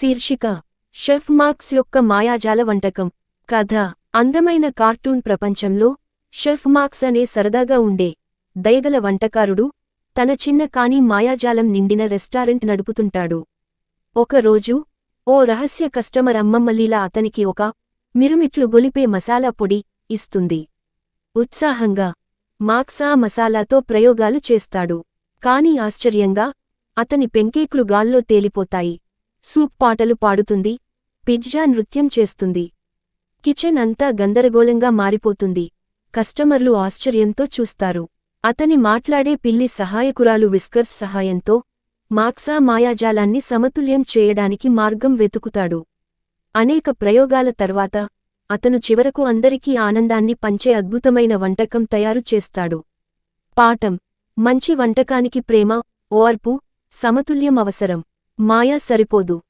శీర్షిక chef marks యొక్క మాయాజాల వంటకం కథ అందమైన కార్టూన్ ప్రపంచంలో షెఫ్ మార్క్స్ అనే సరదాగా ఉండే దయగల వంటకారుడు తన చిన్న కాని మాయాజాలం నిండిన రెస్టారెంట్ నడుపుతుంటాడు. ఒకరోజు ఓ రహస్య కస్టమర్ అమ్మమ్మలీలా అతనికి ఒక మిరుమిట్లు గొలిపే మసాలా పొడి ఇస్తుంది. ఉత్సాహంగా మార్క్స్ ఆ మసాలాతో ప్రయోగాలు చేస్తాడు. కాని ఆశ్చర్యంగా అతని పెంకేకులు గాల్లో తేలిపోతాయి. సూప్ పాటలు పాడుతుంది పిజ్జా నృత్యం చేస్తుంది. కిచెన్ అంతా గందరగోళంగా మారిపోతుంది. కస్టమర్లు ఆశ్చర్యంతో చూస్తారు. అతని మాట్లాడే పిల్లి సహాయకురాలు విస్కర్స్ సహాయంతో మాక్సా మాయాజాలాన్ని సమతుల్యం చేయడానికి మార్గం వెతుకుతాడు. అనేక ప్రయోగాల తర్వాత అతను చివరకు అందరికీ ఆనందాన్ని పంచే అద్భుతమైన వంటకం తయారు చేస్తాడు. పాఠం మంచి వంటకానికి ప్రేమ ఓర్పు సమతుల్యం అవసరం. మాయా సరిపోదు.